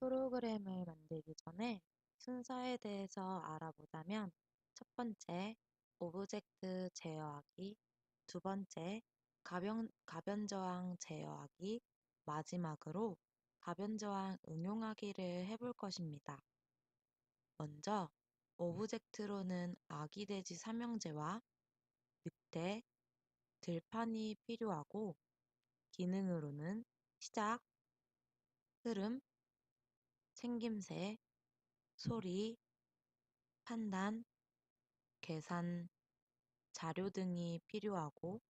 프로그램을 만들기 전에 순서에 대해서 알아보자면 첫 번째, 오브젝트 제어하기, 두 번째, 가변, 가변 저항 제어하기, 마지막으로 가변 저항 응용하기를 해볼 것입니다. 먼저 오브젝트로는 아기 돼지 삼형제와 늑대, 들판이 필요하고 기능으로는 시작, 흐름, 생김새, 소리, 판단, 계산, 자료 등이 필요하고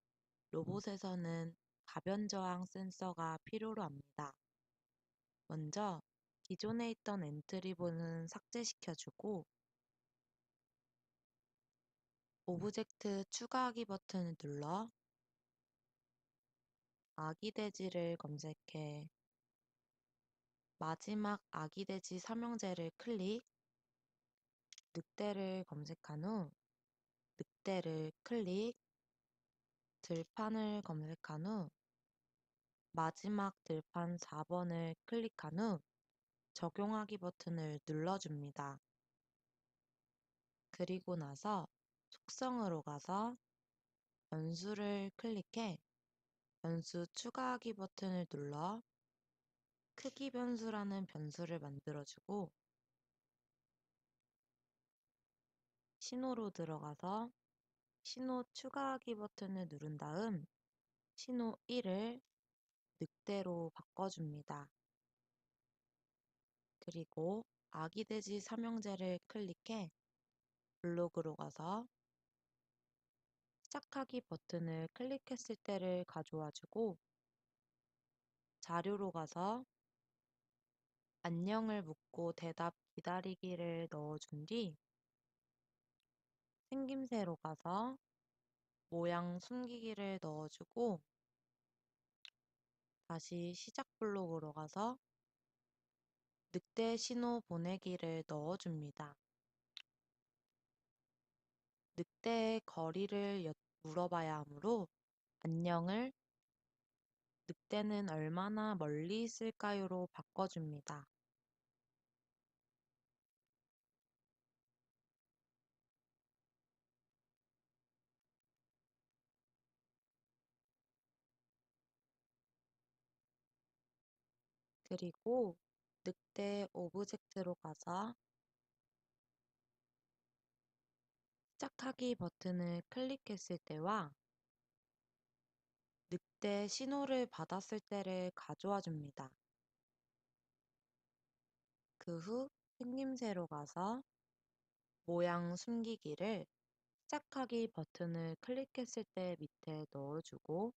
로봇에서는 가변 저항 센서가 필요로 합니다. 먼저 기존에 있던 엔트리본은 삭제시켜주고 오브젝트 추가하기 버튼을 눌러 아기 돼지를 검색해 마지막 아기돼지 삼형제를 클릭, 늑대를 검색한 후 늑대를 클릭, 들판을 검색한 후 마지막 들판 4번을 클릭한 후 적용하기 버튼을 눌러줍니다. 그리고 나서 속성으로 가서 변수를 클릭해 변수 추가하기 버튼을 눌러 크기 변수라는 변수를 만들어주고 신호로 들어가서 신호 추가하기 버튼을 누른 다음 신호 1을 늑대로 바꿔줍니다. 그리고 아기 돼지 삼형제를 클릭해 블록으로 가서 시작하기 버튼을 클릭했을 때를 가져와주고 자료로 가서 안녕을 묻고 대답 기다리기를 넣어준 뒤 생김새로 가서 모양 숨기기를 넣어주고 다시 시작 블록으로 가서 늑대 신호 보내기를 넣어줍니다. 늑대의 거리를 물어봐야 하므로 안녕을 늑대는 얼마나 멀리 있을까요로 바꿔줍니다. 그리고 늑대 오브젝트로 가서 시작하기 버튼을 클릭했을 때와 늑대 신호를 받았을 때를 가져와 줍니다. 그 후 생김새로 가서 모양 숨기기를 시작하기 버튼을 클릭했을 때 밑에 넣어주고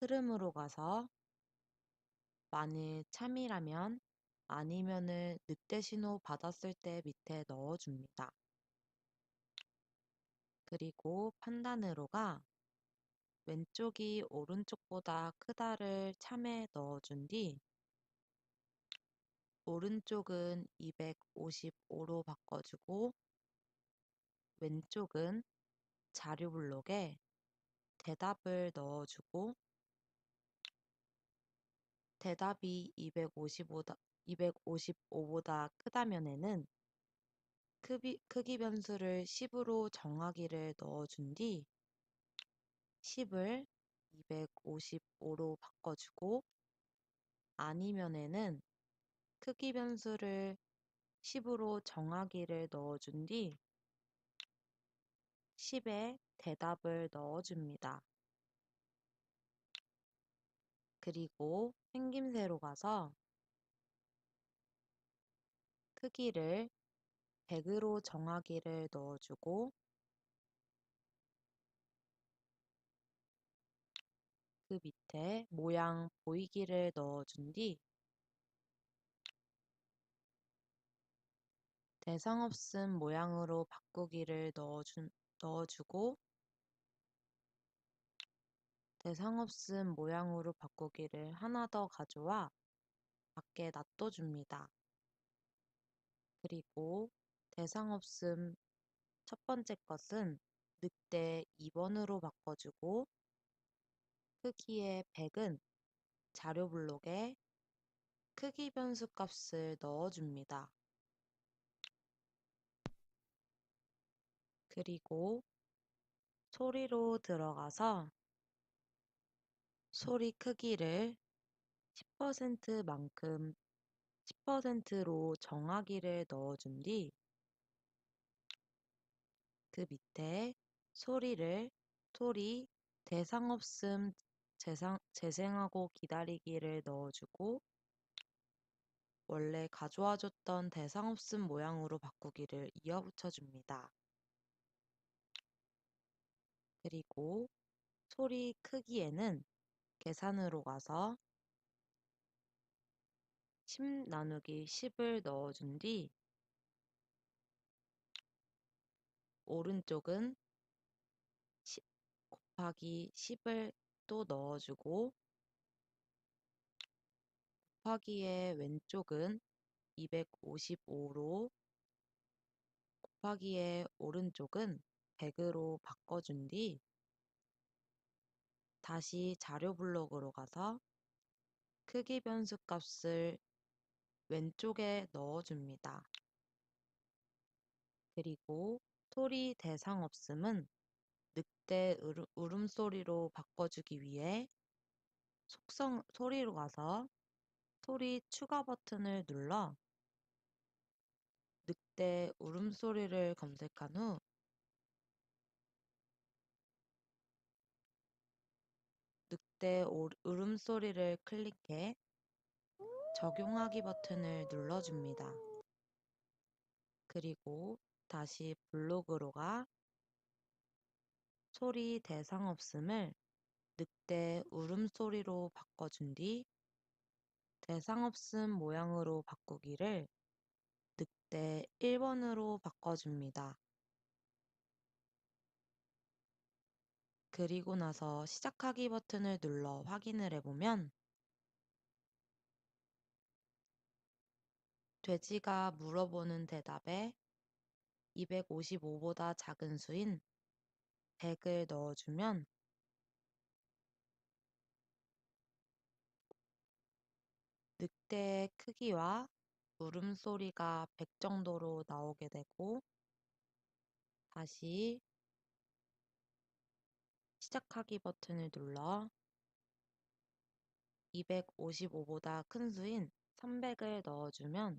흐름으로 가서 만일 참이라면 아니면은 늑대 신호 받았을 때 밑에 넣어줍니다. 그리고 판단으로가 왼쪽이 오른쪽보다 크다를 참에 넣어준 뒤 오른쪽은 255로 바꿔주고 왼쪽은 자료 블록에 대답을 넣어주고 대답이 255보다, 255보다 크다면에는 크기, 크기 변수를 10으로 정하기를 넣어준 뒤 10을 255로 바꿔주고 아니면에는 크기 변수를 10으로 정하기를 넣어준 뒤 10에 대답을 넣어줍니다. 그리고 생김새로 가서 크기를 100으로 정하기를 넣어주고 그 밑에 모양 보이기를 넣어준 뒤 대상 없음 모양으로 바꾸기를 넣어준, 넣어주고 대상 없음 모양으로 바꾸기를 하나 더 가져와 밖에 놔둬줍니다. 그리고 대상 없음 첫 번째 것은 늑대 2번으로 바꿔주고 크기의 100은 자료 블록에 크기 변수 값을 넣어줍니다. 그리고 소리로 들어가서 소리 크기를 10%만큼 10%로 정하기를 넣어준 뒤 그 밑에 소리를 소리 대상 없음 재상, 재생하고 기다리기를 넣어주고 원래 가져와줬던 대상 없음 모양으로 바꾸기를 이어붙여줍니다. 그리고 소리 크기에는 계산으로 가서 10 나누기 10을 넣어준 뒤 오른쪽은 10 곱하기 10을 또 넣어주고 곱하기의 왼쪽은 255로 곱하기의 오른쪽은 100으로 바꿔준 뒤 다시 자료 블록으로 가서 크기 변수 값을 왼쪽에 넣어줍니다. 그리고 소리 대상 없음은 늑대 울음소리로 바꿔주기 위해 속성 소리로 가서 소리 추가 버튼을 눌러 늑대 울음소리를 검색한 후 늑대 울음소리를 클릭해 적용하기 버튼을 눌러줍니다. 그리고 다시 블록으로 가 소리 대상 없음을 늑대 울음소리로 바꿔준 뒤 대상 없음 모양으로 바꾸기를 늑대 1번으로 바꿔줍니다. 그리고 나서 시작하기 버튼을 눌러 확인을 해보면 돼지가 물어보는 대답에 255보다 작은 수인 100을 넣어주면 늑대의 크기와 울음소리가 100 정도로 나오게 되고 다시 시작하기 버튼을 눌러 255보다 큰 수인 300을 넣어주면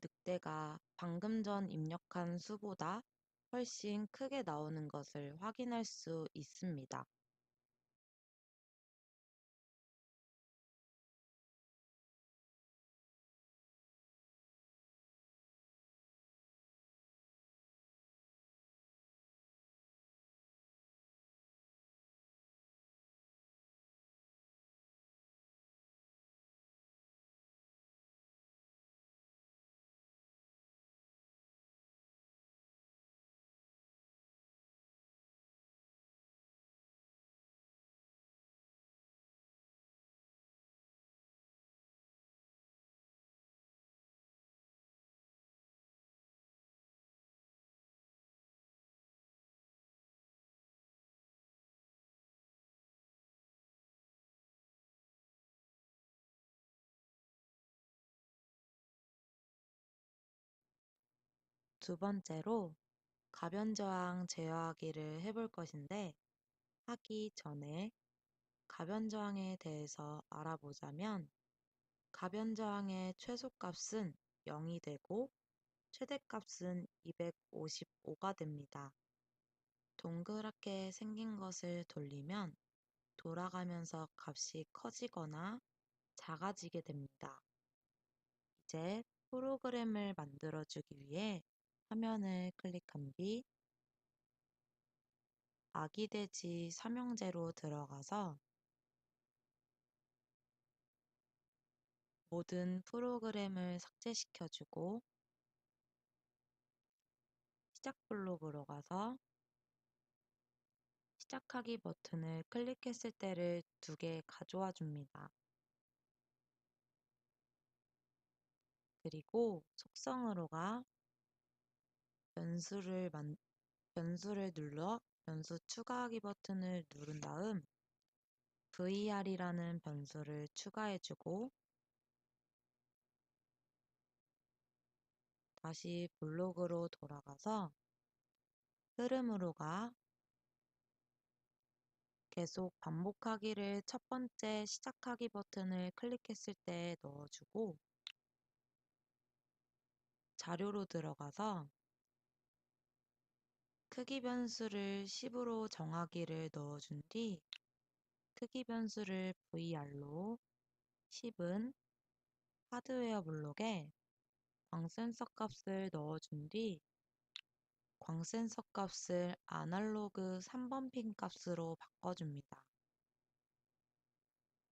늑대가 방금 전 입력한 수보다 훨씬 크게 나오는 것을 확인할 수 있습니다. 두 번째로 가변저항 제어하기를 해볼 것인데 하기 전에 가변저항에 대해서 알아보자면 가변저항의 최소값은 0이 되고 최대값은 255가 됩니다. 동그랗게 생긴 것을 돌리면 돌아가면서 값이 커지거나 작아지게 됩니다. 이제 프로그램을 만들어주기 위해 화면을 클릭한 뒤 아기돼지 삼형제로 들어가서 모든 프로그램을 삭제시켜주고 시작 블록으로 가서 시작하기 버튼을 클릭했을 때를 두 개 가져와 줍니다. 그리고 속성으로 가 변수를 눌러 변수 추가하기 버튼을 누른 다음 VR이라는 변수를 추가해주고 다시 블록으로 돌아가서 흐름으로 가 계속 반복하기를 첫 번째 시작하기 버튼을 클릭했을 때 넣어주고 자료로 들어가서 크기 변수를 10으로 정하기를 넣어준 뒤 크기 변수를 VR로 10은 하드웨어 블록에 광센서 값을 넣어준 뒤 광센서 값을 아날로그 3번 핀 값으로 바꿔줍니다.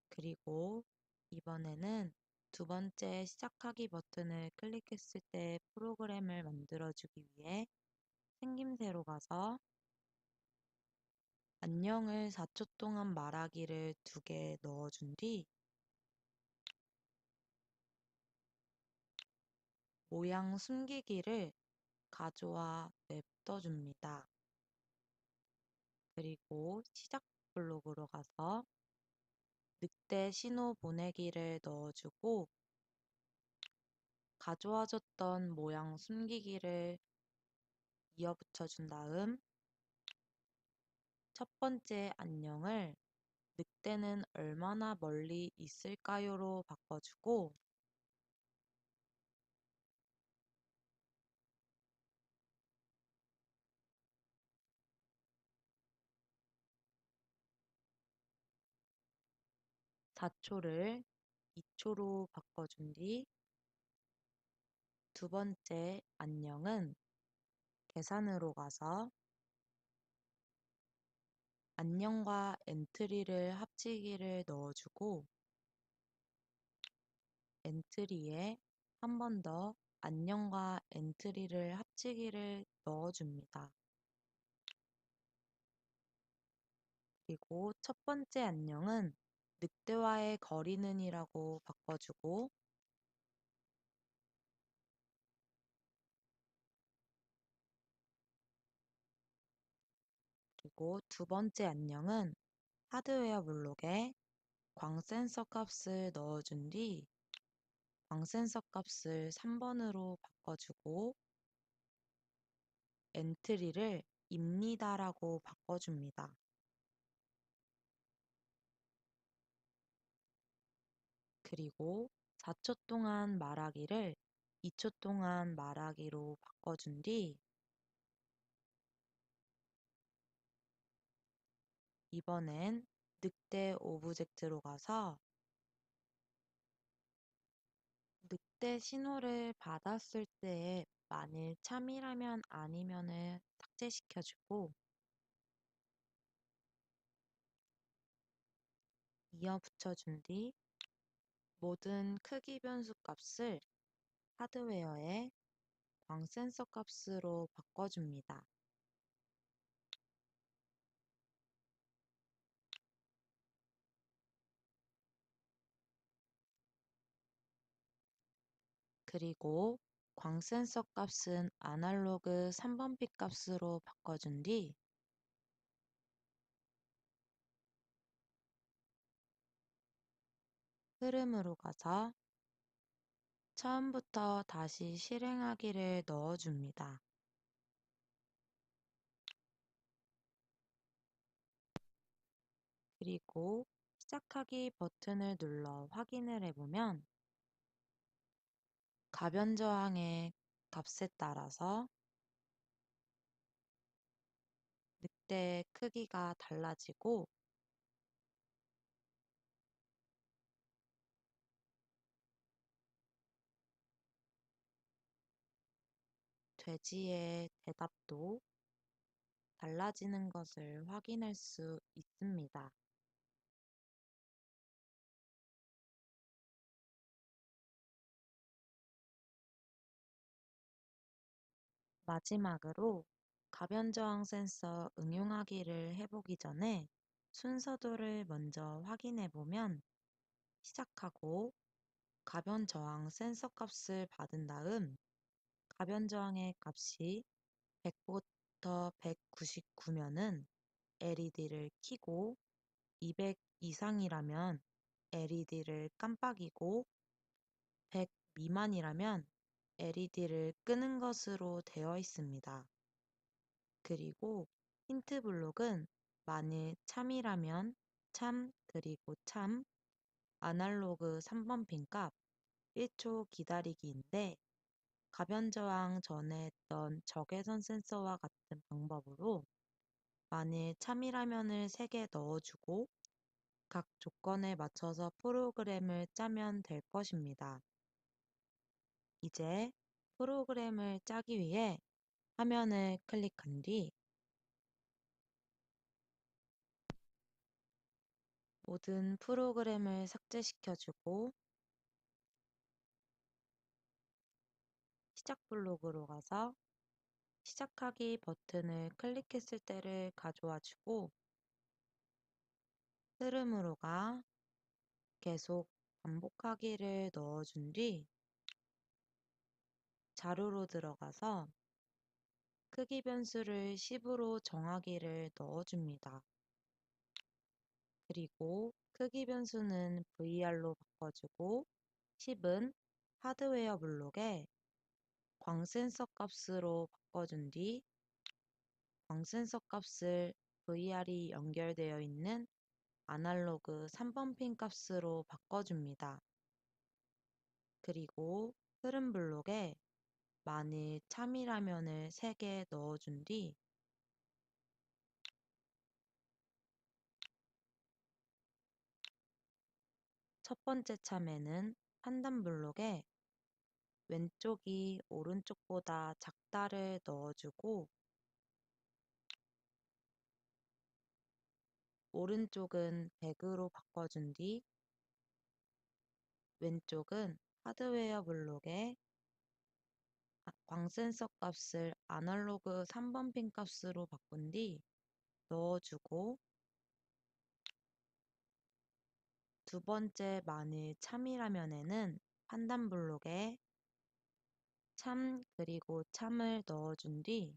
그리고 이번에는 두 번째 시작하기 버튼을 클릭했을 때 프로그램을 만들어주기 위해 생김새로 가서 안녕을 4초 동안 말하기를 두 개 넣어준 뒤 모양 숨기기를 가져와 냅둬줍니다. 그리고 시작 블록으로 가서 늑대 신호 보내기를 넣어주고 가져와줬던 모양 숨기기를 이어붙여 준 다음 첫 번째 안녕을 늑대는 얼마나 멀리 있을까요로 바꿔주고 (4초를) (2초로) 바꿔준 뒤 두 번째 안녕은 계산으로 가서 안녕과 엔트리를 합치기를 넣어주고 엔트리에 한 번 더 안녕과 엔트리를 합치기를 넣어줍니다. 그리고 첫 번째 안녕은 늑대와의 거리는 이라고 바꿔주고 그리고 두 번째 안녕은 하드웨어 블록에 광센서 값을 넣어준 뒤 광센서 값을 3번으로 바꿔주고 엔트리를 입니다라고 바꿔줍니다. 그리고 4초 동안 말하기를 2초 동안 말하기로 바꿔준 뒤 이번엔 늑대 오브젝트로 가서 늑대 신호를 받았을 때에 만일 참이라면 아니면을 삭제시켜주고 이어 붙여준 뒤 모든 크기 변수 값을 하드웨어의 광 센서 값으로 바꿔줍니다. 그리고 광센서 값은 아날로그 3번 핏 값으로 바꿔준 뒤 흐름으로 가서 처음부터 다시 실행하기를 넣어줍니다. 그리고 시작하기 버튼을 눌러 확인을 해보면 가변 저항의 값에 따라서 늑대의 크기가 달라지고 돼지의 대답도 달라지는 것을 확인할 수 있습니다. 마지막으로 가변 저항 센서 응용하기를 해보기 전에 순서도를 먼저 확인해 보면 시작하고 가변 저항 센서 값을 받은 다음 가변 저항의 값이 100부터 199면은 LED를 켜고 200 이상이라면 LED를 깜빡이고 100 미만이라면 LED를 끄는 것으로 되어 있습니다. 그리고 힌트 블록은 만일 참이라면 참 그리고 참 아날로그 3번 핀값 1초 기다리기인데 가변 저항 전에 했던 적외선 센서와 같은 방법으로 만일 참이라면을 3개 넣어주고 각 조건에 맞춰서 프로그램을 짜면 될 것입니다. 이제 프로그램을 짜기 위해 화면을 클릭한 뒤 모든 프로그램을 삭제시켜주고 시작 블록으로 가서 시작하기 버튼을 클릭했을 때를 가져와주고 흐름으로 가 계속 반복하기를 넣어준 뒤 자료로 들어가서 크기 변수를 10으로 정하기를 넣어줍니다. 그리고 크기 변수는 VR로 바꿔주고 10은 하드웨어 블록에 광센서 값으로 바꿔준 뒤 광센서 값을 VR이 연결되어 있는 아날로그 3번 핀 값으로 바꿔줍니다. 그리고 흐름 블록에 만일 참이라면을 3개 넣어준 뒤 첫 번째 참에는 판단 블록에 왼쪽이 오른쪽보다 작다를 넣어주고 오른쪽은 100으로 바꿔준 뒤 왼쪽은 하드웨어 블록에 광센서 값을 아날로그 3번 핀 값으로 바꾼 뒤 넣어주고 두 번째 만일 참이라면에는 판단 블록에 참 그리고 참을 넣어준 뒤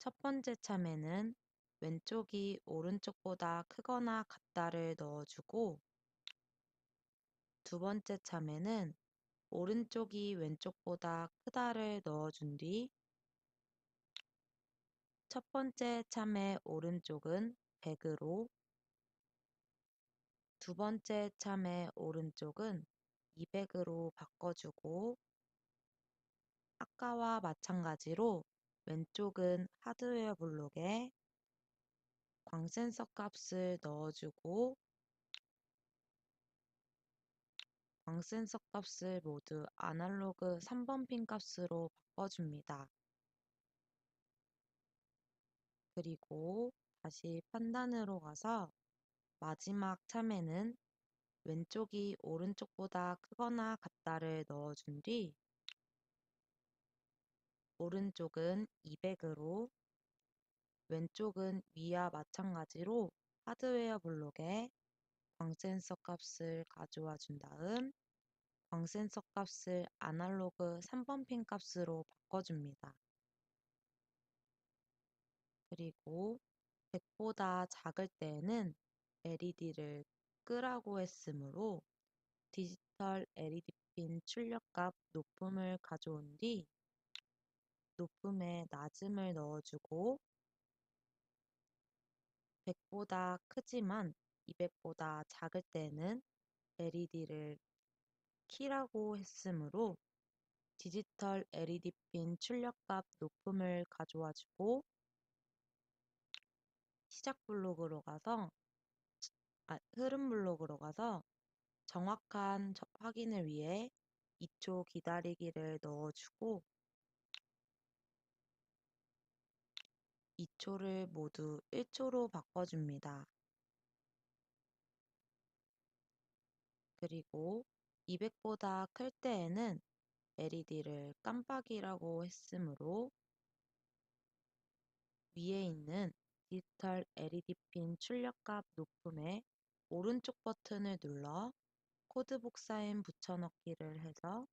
첫 번째 참에는 왼쪽이 오른쪽보다 크거나 같다를 넣어주고 두 번째 참에는 오른쪽이 왼쪽보다 크다를 넣어준 뒤 첫 번째 참의 오른쪽은 100으로 두 번째 참의 오른쪽은 200으로 바꿔주고 아까와 마찬가지로 왼쪽은 하드웨어 블록에 광센서 값을 넣어주고 광센서 값을 모두 아날로그 3번 핀 값으로 바꿔줍니다. 그리고 다시 판단으로 가서 마지막 참에는 왼쪽이 오른쪽보다 크거나 같다를 넣어준 뒤 오른쪽은 200으로 왼쪽은 위와 마찬가지로 하드웨어 블록에 광센서 값을 가져와 준 다음 광센서 값을 아날로그 3번 핀 값으로 바꿔줍니다. 그리고 100보다 작을 때에는 LED를 끄라고 했으므로 디지털 LED 핀 출력값 높음을 가져온 뒤 높음에 낮음을 넣어주고 100보다 크지만 200보다 작을 때는 LED를 키라고 했으므로 디지털 LED 핀 출력값 높음을 가져와 주고 시작 블록으로 가서 아, 흐름 블록으로 가서 정확한 확인을 위해 2초 기다리기를 넣어주고 2초를 모두 1초로 바꿔줍니다. 그리고 200보다 클 때에는 LED를 깜빡이라고 했으므로 위에 있는 디지털 LED 핀 출력값 높음에 오른쪽 버튼을 눌러 코드 복사인 붙여넣기를 해서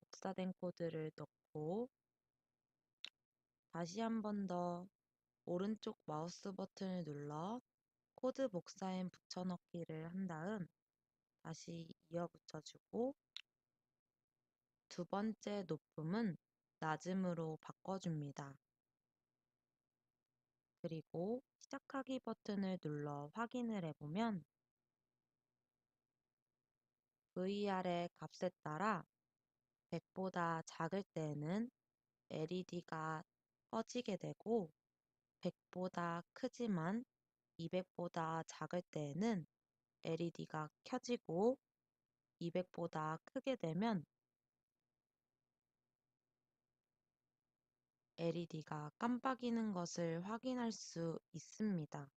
복사된 코드를 넣고 다시 한 번 더 오른쪽 마우스 버튼을 눌러 코드 복사엔 붙여넣기를 한 다음 다시 이어 붙여주고 두 번째 높음은 낮음으로 바꿔줍니다. 그리고 시작하기 버튼을 눌러 확인을 해보면 VR의 값에 따라 100보다 작을 때에는 LED가 꺼지게 되고 100보다 크지만 200보다 작을 때에는 LED가 켜지고 200보다 크게 되면 LED가 깜빡이는 것을 확인할 수 있습니다.